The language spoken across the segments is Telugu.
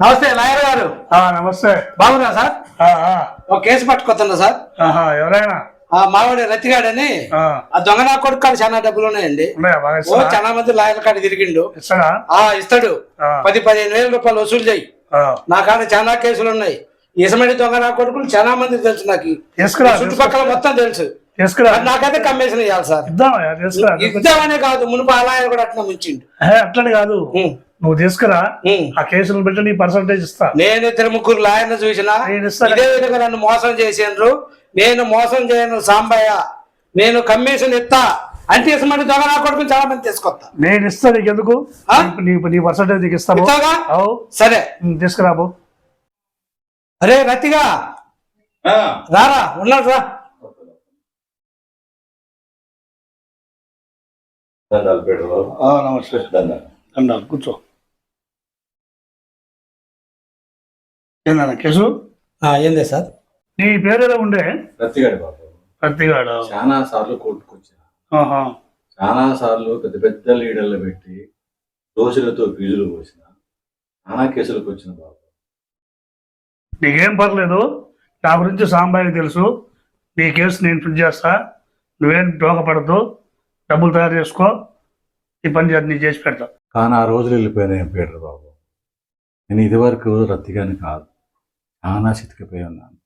నమస్తే లాయర్ గారు. నమస్తే. బాగున్నా సార్? ఒక కేసు పట్టుకొస్తున్నా సార్? ఎవరైనా? ఆ మావాడి రతిగాడని ఆ, దొంగ నా కొడుకు కాడ చాలా డబ్బులు ఉన్నాయండి ఓ? చాలా మంది లాయర్ల కాడ తిరిగిండు. ఇస్తాడా? ఆ ఇస్తాడు. పది పదిహేను వేల రూపాయలు వసూలు చేయి. నా కాడ చాలా కేసులు ఉన్నాయి ఇసమడి దొంగ నా కొడుకులు చాలా మంది తెలుసు నాకు. చుట్టుపక్కల మొత్తం తెలుసు. నాకైతే కమిషన్ ఇవ్వాలి సార్. ఇద్దామనే కాదు మునుపు ఆ లాయర్ కూడా అట్లా ముంచిండు. ఏ, అట్లని కాదు. నువ్వు తీసుకురా. ఆ కేసులు పెట్టి నీ పర్సంటేజ్ ఇస్తా. నేను ఇద్దరు ముగ్గురు లాయర్లు చూసిన. ఇదే విధంగా నన్ను మోసం చేసిండ్రు. నేను మోసం చేయను సాంబయ్య. నేను కమిషన్ ఇస్తా. అంటే ఇసమంటే దొంగ నా కొడుకు చాలా మంది తీసుకొస్తా. నేను ఇస్తా నీకు ఎందుకు? నీ పర్సంటేజ్ నీకు అవు. సరే. తీసుకురాబు అరే రతిగా. రారా ఉన్నాడు రా. నమస్తే దండాలు దండాలు కూర్చో. ఏందన్న కేసు ఆ, ఏందే సార్? నీ పేరు ఏదో ఉండే? రత్తిగాడి బాబు. ప్రతిగాడు చాలా సార్లు కోర్టుకొచ్చిన చాలా సార్లు పెద్ద పెద్ద లీడర్లు పెట్టి దోషులతో ఫీజులు పోసిన. చాలా కేసులకు వచ్చిన బాబు. నీకేం పర్లేదు. నా గురించి సాంబాయికి తెలుసు. నీ కేసు నేను ఫిల్ చేస్తా. నువ్వేం డోకపడద్దు డబ్బులు తయారు చేసుకో. ఈ పని చేసి నీ చేసి పెడతా. కానీ ఆ రోజులు వెళ్ళిపోయినాయి పీటర్ బాబు? నేను ఇదివరకు రత్తిగాని కాదు చాలా చితికిపోయి ఉన్నాను.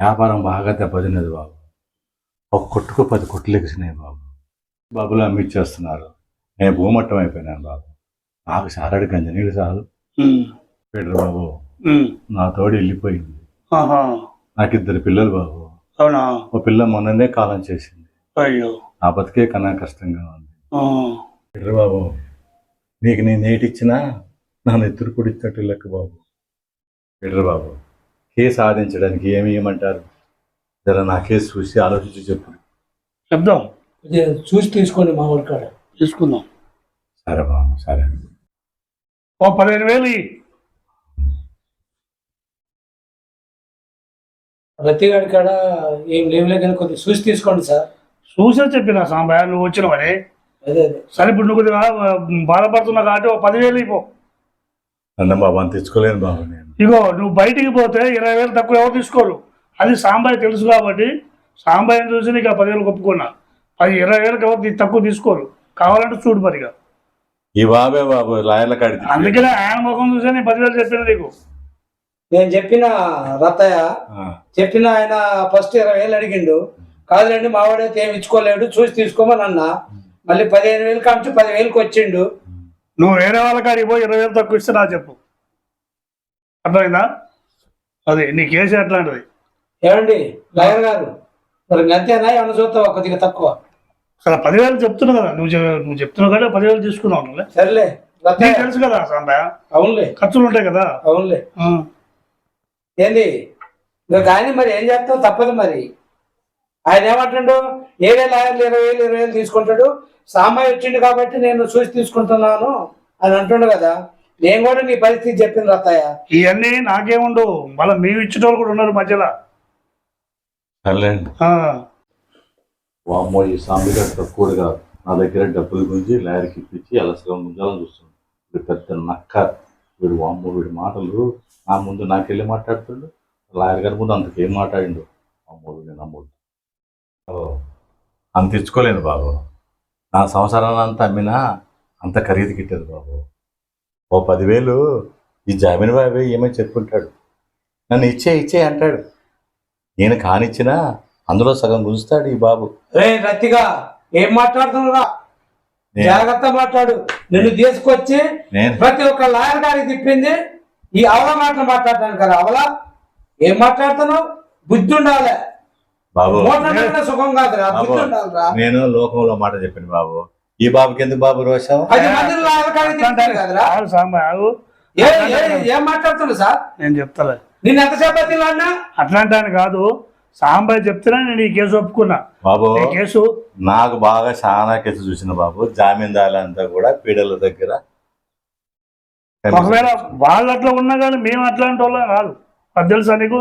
వ్యాపారం బాగా దెబ్బతిన్నది బాబు. ఒక కొట్టుకు పది కొట్లు ఎగిసినాయి బాబు. బాబులు అమ్మిచ్చేస్తున్నారు నేను భూమట్టం అయిపోయినాను బాబు. నాకు సారడి గంజనీళ్ళు చాలు. పీటర్ బాబు నా తోడు వెళ్ళిపోయింది. నాకు ఇద్దరు పిల్లలు బాబు. అవునా? ఓ పిల్ల మొన్ననే కాలం చేసింది. అయ్యో. నా బతికే కన్నా కష్టంగా పీటర్ బాబు నీకు నేను నేటిచ్చినా నన్ను ఎత్తురు పొడిచినట్టు లెక్క బాబు. పీటర్ బాబు కేసు సాధించడానికి ఏమి ఇవ్వమంటారు జర నా కేసు చూసి ఆలోచించి చెప్పు. చెప్దాం. చూసి తీసుకోండి మా ఊరి కాడ. తీసుకుందాం. సరే బాబు సరే. ఓ పదిహేను వేలు ఇయ్యి. రతిగాడి కాడ ఏం లేవులే కానీ కొద్దిగా చూసి తీసుకోండి సార్. చూసే చెప్పిన సాంబాయ్ నువ్వు వచ్చినవని. సరే ఇప్పుడు నువ్వు బాధపడుతున్నావు కాబట్టి ఓ పదివేలు ఇపో అన్న బాబు తెచ్చుకోలేను బాబు నేను. ఇగో నువ్వు బయటికి పోతే ఇరవై వేలు తక్కువ ఎవరు తీసుకోరు. అది సాంబాయి తెలుసు కాబట్టి సాంబాయిని చూసి నీకు ఆ పదివేలు ఒప్పుకున్నా. అది ఇరవై వేలకు ఎవరు తక్కువ తీసుకోరు. కావాలంటే చూడు మరిగా ఈ బాబే బాబు లాయర్ల కాడికి అందుకనే ఆయన ముఖం చూసే నేను పదివేలు చెప్పిన నీకు. నేను చెప్పిన రతయ్య చెప్పిన ఆయన ఫస్ట్ ఇరవై వేలు అడిగిండు. కాదులేండి మావాడైతే ఏమి ఇచ్చుకోలేడు చూసి తీసుకోమని అన్న. మళ్ళీ పదిహేను వేలు కాంచి పదివేలకు వచ్చిండు. నువ్వు వేరే వాళ్ళ కాడికి పోయి ఇరవై వేలు తక్కువ ఇస్తే నాకు చెప్పు. అర్థమైందా? అది నీ కేసు అట్లాంటిది ఏమండి? లాయర్ గారు మరి అంతేనా? ఏమన్నా చూస్తావా కొద్దిగా తక్కువ? సరే పదివేలు చెప్తున్నావు కదా. నువ్వు నువ్వు చెప్తున్నావు కదా పదివేలు తీసుకున్నావు సర్లే నీకు తెలుసు కదా సాంబయ్య అవునులే. ఖర్చులు ఉంటాయి కదా. అవునులే. ఏంది? ఇంకా కానీ మరి ఏం చేస్తావు? తప్పదు మరి. ఆయన ఏమంటాడు? ఏడే లాయర్లు ఇరవై వేలు ఇరవై వేలు తీసుకుంటాడు. సామాయి వచ్చిండు కాబట్టి నేను చూసి తీసుకుంటున్నాను అని అంటుండు కదా. నేను కూడా నీ పరిస్థితి చెప్పిన రత్తయ్య ఇవన్నీ నాకేముండవు. మళ్ళీ మేము ఇచ్చేటోళ్ళు కూడా ఉన్నారు మధ్యలో. ఆ. వామ్మో ఈ సాంబిగాడు తక్కువ కాదు. నా దగ్గర డబ్బుల గురించి లాయర్కి ఇప్పించి అలసగా ముందాలని చూస్తున్నాడు. వీడు పెద్ద నక్క వీడు వామ్మో వీడి మాటలు నా ముందు నాకెళ్ళి మాట్లాడుతుండు. లాయర్ గారి ముందు అంతకేం మాట్లాడిండు. వామ్మో వీడు నమ్మొద్దు. ఓ, అంత ఇచ్చుకోలేను బాబు. నా సంవత్సరాన్ని అంతా అమ్మినా అంత ఖరీదు గిట్టదు బాబు. ఓ పదివేలు ఈ జామీన్ బాబు ఏమని చెప్పుకుంటాడు. నన్ను ఇచ్చే ఇచ్చే అంటాడు. నేను కానిచ్చినా అందులో సగం గుంజుతాడు ఈ బాబు. రే రత్తిగా ఏం మాట్లాడుతున్నావురా? నేను- జాగ్రత్త మాట్లాడు. నిన్ను తీసుకొచ్చి నేను ప్రతి ఒక్క లాయర్ గారికి తిప్పింది ఈ అవల మాటలు మాట్లాడతాను కదా అవల. ఏం మాట్లాడుతున్నావు? బుద్ధి ఉండాలి. బాబు. సుఖం కాదురా నేను లోకంలో మాట చెప్పాను బాబు. ఈ బాబుకి ఎందుకు బాబు రోషం? ఏ సార్? నేను చెప్తాలే. నిన్ను ఎంతసేపు తిన్నా అట్లాంటి అని కాదు సాంబయ్య చెప్తేనే నేను ఈ కేసు ఒప్పుకున్నా. బాబు ఈ కేసు? నాకు బాగా చాలా కేసు చూసిన బాబు జామీందారులంతా కూడా పీడల దగ్గర ఒకవేళ వాళ్ళు అట్లా ఉన్నా కానీ మేము అట్లాంటి వాళ్ళం కాదు. అది తెలుసా నీకు?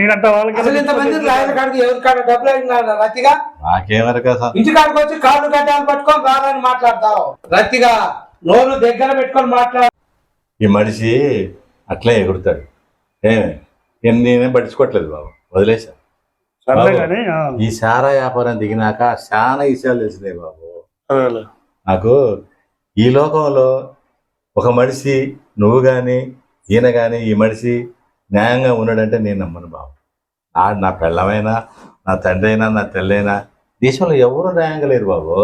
నేను అట్లా అసలు ఇంతమంది లాయర్ వాళ్ళకి కాడికి ఎవరి కాడ డబ్బులు అడిగినా రతిగా? నాకేమరక సార్. ఇంటి కాడికి వచ్చి కాళ్ళు కట్టాలు పట్టుకొని రాదని మాట్లాడతావు. రతిగా నోరు దగ్గర పెట్టుకొని మాట్లాడు. ఈ మనిషి అట్లే ఎగురుతాడు. ఏమే నేను నేనేం పట్టించుకోవట్లేదు బాబు. వదిలేసా. సర్లే బాబు. కానీ ఆ, ఈ సారా వ్యాపారం దిగినాక చాలా విషయాలు తెలిసినాయి బాబు. అదేలే. నాకు ఈ లోకంలో ఒక మనిషి నువ్వు కానీ ఈయన కానీ ఈ మనిషి న్యాయంగా ఉన్నాడంటే నేను నమ్మను బాబు. నా నా పెళ్ళమైనా నా తండ్రి అయినా నా తెల్లైనా దేశంలో ఎవరు న్యాయంగా లేరు బాబు?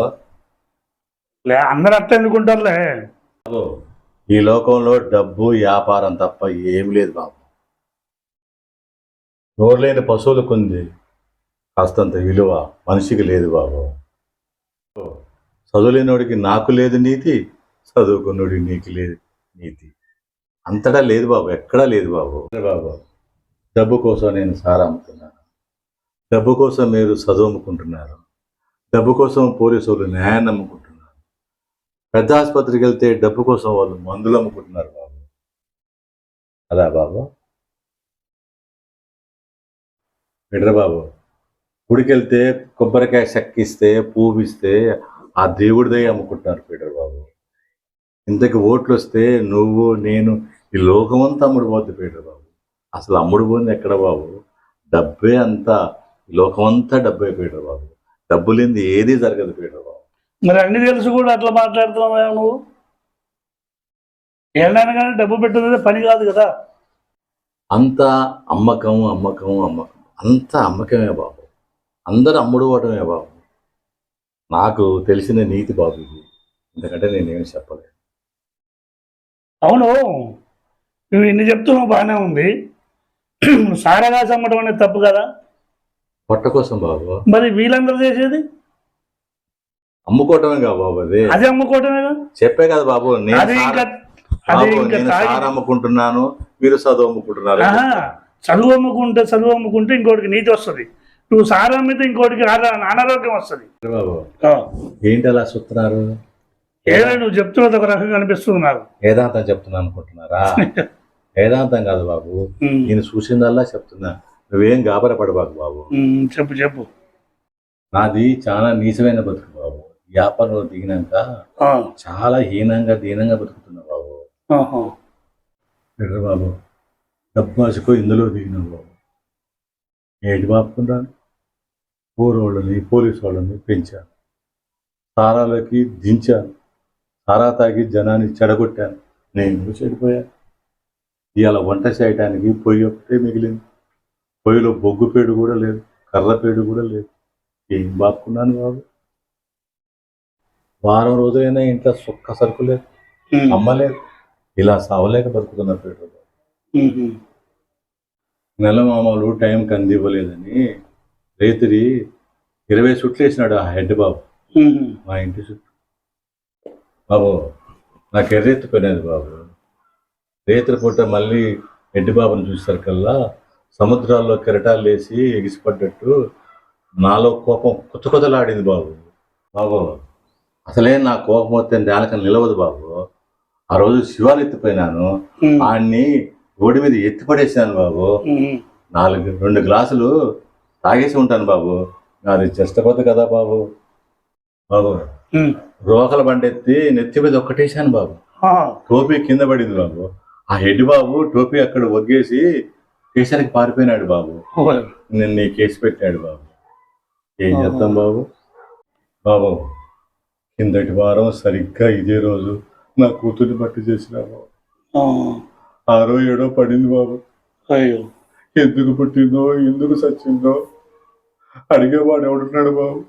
లే అందరూ అట్ట ఎందుకుంటారులే ఈ లోకంలో డబ్బు వ్యాపారం తప్ప ఏమి లేదు బాబు. నోరులేని పశువులకు ఉంది కాస్తంత విలువ మనిషికి లేదు బాబు. చదువులేనోడికి నాకు లేదు నీతి చదువుకున్నోడికి నీకు లేదు నీతి. అంతటా లేదు బాబు ఎక్కడా లేదు బాబు. బాబు డబ్బు కోసం నేను సారా అమ్ముతున్నాను. డబ్బు కోసం మీరు చదువు అమ్ముకుంటున్నారు డబ్బు కోసం పోలీసు వాళ్ళు న్యాయాన్ని అమ్ముకుంటున్నారు. పెద్ద ఆసుపత్రికి వెళ్తే డబ్బు కోసం వాళ్ళు మందులు అమ్ముకుంటున్నారు బాబు. అలా బాబు? విడరా బాబు గుడికెళ్తే కొబ్బరికాయ చెక్కిస్తే పూపిస్తే ఆ దేవుడిదే అమ్ముకుంటున్నారు పీటర్ బాబు. ఇంతకి ఓట్లు వస్తే నువ్వు నేను ఈ లోకమంతా అమ్ముడుపోద్ది పీటర్ బాబు. అసలు అమ్ముడుపోయింది ఎక్కడ బాబు? డబ్బే అంతా లోకమంతా డబ్బే పీటర్ బాబు. డబ్బు లేనిది ఏదీ జరగదు పీటర్ బాబు. మరి అన్ని తెలుసు కూడా అట్లా మాట్లాడుతున్నావు నువ్వు? ఏళ్ళైనా కానీ డబ్బు పెట్టేది పని కాదు కదా. అంతా అమ్మకం అమ్మకం అమ్మకం అంతా అమ్మకమే బాబు. అందరూ అమ్ముడు పోవటమే బాబు. నాకు తెలిసిన నీతి బాబు ఇది. ఎందుకంటే నేనేమి చెప్పలేదు అవును. నువ్వు ఇన్ని చెప్తున్నావు బాగానే ఉంది. సారాగా చమ్మడం అనేది తప్పు కదా? పొట్ట కోసం బాబు. మరి వీళ్ళందరూ చేసేది? అమ్ముకోవటమే కదా బాబు అది. అది అమ్ముకోవటమే కదా? చెప్పే కదా బాబు నేను అది ఇంకా సారా- అది బాబు, ఇంకా నేను తాగి సారా అమ్ముకుంటున్నాను మీరు చదువు అమ్ముకుంటున్నారు. ఆహా, చదువు అమ్ముకుంటే చదువు అమ్ముకుంటే ఇంకోటికి నీతి వస్తుంది. నువ్వు సారా అమ్మితే ఇంకోటికి ఆర- అనారోగ్యం వస్తుంది. బాబు. ఏంటి అలా చూస్తున్నారు? ఏదో నువ్వు చెప్తున్నది ఒక రకంగా అనిపిస్తుంది నాకు. వేదాంతం చెప్తున్నా అనుకుంటున్నారా? వేదాంతం కాదు బాబు. నేను చూసిందల్లా చెప్తున్నా. నువ్వేం గాబరపడబాకు బాబు. చెప్పు చెప్పు. నాది చాలా నీచమైన బతుకు బాబు. వ్యాపారంలో దిగినాక చాలా హీనంగా దీనంగా బతుకుతున్నా బాబు. ఎర్ర బాబు? డబ్బు ఆశకో ఇందులో దిగినావు బాబు. ఏంటి బాపుకున్నాను ఊరోళ్ళని పోలీసు వాళ్ళని పెంచాను. సారాలకి దించాను. సారా తాగి జనాన్ని చెడగొట్టాను. నేను చెడిపోయాను. ఇవాళ వంట చేయడానికి పొయ్యి ఒకటే మిగిలింది. పొయ్యిలో బొగ్గు పేడు కూడా లేదు కర్ర పేడు కూడా లేదు. ఏం బాపుకున్నాను బాబు? వారం రోజులైనా ఇంట్లో సుక్క సరుకు లేదు అమ్మలేదు ఇలా సావలేక బతుకుతున్న పేరు. నెల మామూలు టైంకి అందివ్వలేదని రైతుడి ఇరవై సుట్లు వేసినాడు ఆ హెడ్ బాబు. మా ఇంటి చుట్టూ. బాబు నాకు ఎర్రెత్తిపోయినది బాబు. రైతుల పూట మళ్ళీ హెడ్ బాబుని చూసేసరికల్లా సముద్రాల్లో కెరటాలు వేసి ఎగిసిపడ్డట్టు నాలో కోపం కొత్త కొత్తలాడింది బాబు. బాబు అసలే నా కోపం వస్తే నేలక నిలవదు బాబు. ఆ రోజు శివాలు ఎత్తిపోయినాను. ఆడిని రోడ్డు మీద ఎత్తి పడేసాను బాబు. నాలుగు రెండు గ్లాసులు తాగేసి ఉంటాను బాబు. అది చెష్టపోద్దు కదా బాబు. బాబు. రోకల బండెత్తి నెత్తి మీద ఒక్కటేసాను బాబు. టోపీ కింద పడింది బాబు. ఆ హెడ్ బాబు టోపీ అక్కడ ఒగ్గేసి స్టేషన్కి పారిపోయినాడు బాబు. నిన్న నీ కేసు పెట్టాడు బాబు. ఏం చేద్దాం బాబు? బాబు కిందటి వారం సరిగ్గా ఇదే రోజు నా కూతుర్ని బట్టి చేసిన బాబు. ఆ, ఆరో ఏడో పడింది బాబు. అయ్యో. ఎందుకు పుట్టిందో ఎందుకు చచ్చిందో అడిగేవాడు ఎవడున్నాడు బాబు?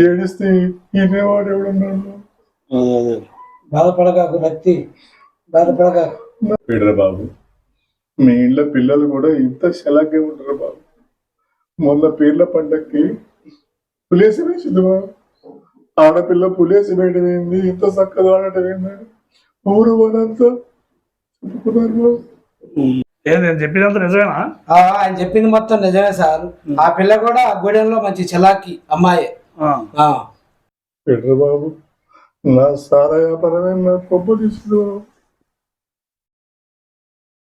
ఏడిస్తే ఈనేవాడు ఎవడున్నాడు? బాధపడగాకు రక్తి బాధపడగాకు పీడర బాబు? మీ ఇంట్లో పిల్లలు కూడా ఇంత శలాగ్గా ఉంటారు బాబు. మొన్న పీర్ల పండక్కి పులేసి వేసింది బాబు ఆడపిల్ల పులేసి వేయడం ఏంది? ఇంత చక్కగా ఆడటం ఏందని ఊరు వాళ్ళంతా చెప్పుకున్నారు బాబు. ఏ నేను చెప్పినంత నిజమేనా? ఆ, ఆయన చెప్పింది మొత్తం నిజమే సార్. ఆ పిల్ల కూడా ఆ గూడెంలో మంచి చలాకి అమ్మాయి. ఆ, ఆ, పీడర బాబు నా సారా వ్యాపారమే నా కొబ్బు తీసుకుని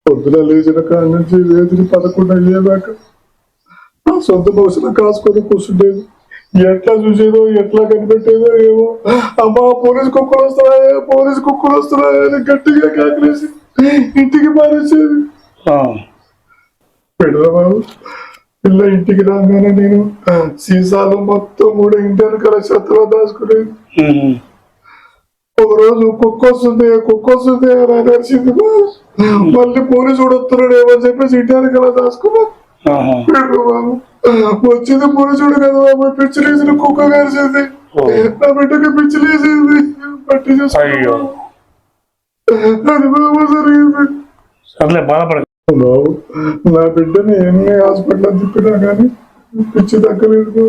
పొద్దున లేచిన కాడి నుంచి వేదిని పదకొండు అయ్యేదాకా నా సొంత భవిష్యత్తు కాసుకొని కూర్చుండేది. ఎట్లా చూసేదో ఎట్లా కనిపెట్టేదో ఏమో. అమ్మా పోలీస్ కుక్కలు వస్తున్నాయే పోలీస్ కుక్కలు వస్తున్నాయే అని గట్టిగా కాకలేసి ఇంటికి మారేసేది ఆ, పెడరా బాబు? పిల్ల ఇంటికి రాగానే నేను సీసాలు మొత్తం కూడా ఇంటి వెనకాల చెత్తలో దాచుకునేది. ఒక రోజు కుక్క వస్తుంది కుక్క వస్తుంది అని నడిచింది మళ్ళీ పోలీసు కూడా వస్తున్నాడు ఏమని చెప్పేసి ఇంటి వెనకాల దాచుకున్నా వచ్చింది పోలీసుడు కదా బాబు పిచ్చిలేసిన కుక్క కలిసింది. నా బిడ్డకి పిచ్చిలేసింది పట్టి. చేసుకున్నా అది బాబు జరిగింది. సర్లే బాధపడ బాబు నా బిడ్డని ఎన్ని హాస్పిటల్ తిప్పినా కానీ పిచ్చి తగ్గలేదు.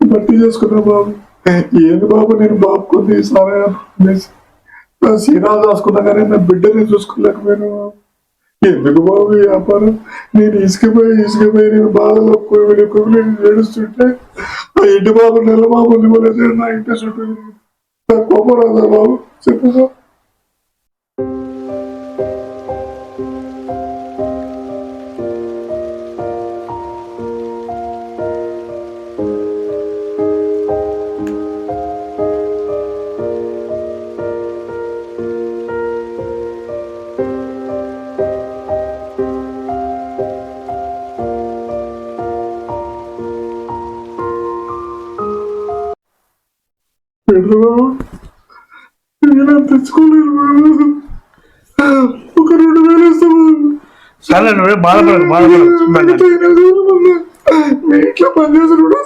భర్తీ చేసుకున్నా బాబు. ఏంది బాబు నేను బాబుకుంది సరే అనేసి నా సీనాలు రాసుకున్నా కానీ నా బిడ్డని చూసుకోలేకపోయాను ఎందుకు బాబు ఈ వ్యాపారం? నేను ఇసుకపోయి ఇసుకపోయి నేను బాధలో కుమిలి కుమిలి ఏడుస్తుంటే ఆ ఇంటి బాబు నెల బాబు ఇవ్వలేదు నా ఇంటి చుట్టూ. నా కోపం రాదా బాబు? చెప్పు నేను ఒక రెండు వేలు నువ్వే బాధపడదు బాధపడదు మీ ఇంట్లో పనిచేసి నేను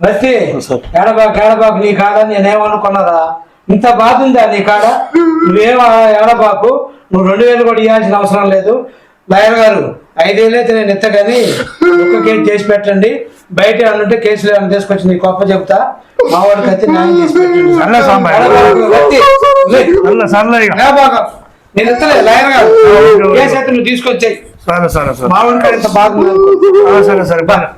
బస్తి నీ కాడ నేనేమనుకున్నదా? ఇంత బాధ ఉందా నీ కాడ? నువ్వేం ఏడబాకు? నువ్వు రెండు వేలు కూడా ఇవ్వాల్సిన అవసరం లేదు. లాయర్ గారు ఐదేళ్ళు అయితే నేను ఎత్త కానీ ఒక్క కేసు చేసి పెట్టండి. బయట ఏమన్నుంటే కేసులు ఏమైనా తీసుకొచ్చి నీ గొప్ప చెప్తా. మా వాడికి అయితే న్యాయం చేసి పెట్టండి. సర్లే సాంబయ్య. ఏడబాకు, బస్తి, లే. సర్లే సర్లే ఇక ఏడబాకు. నేను ఎత్తలే లాయర్ గారు కేసు అయితే నువ్వు తీసుకొచ్చాయి. సరే సరే సరే. మా వాడికి ఇంత. ఆ, సరే సరే బాగా.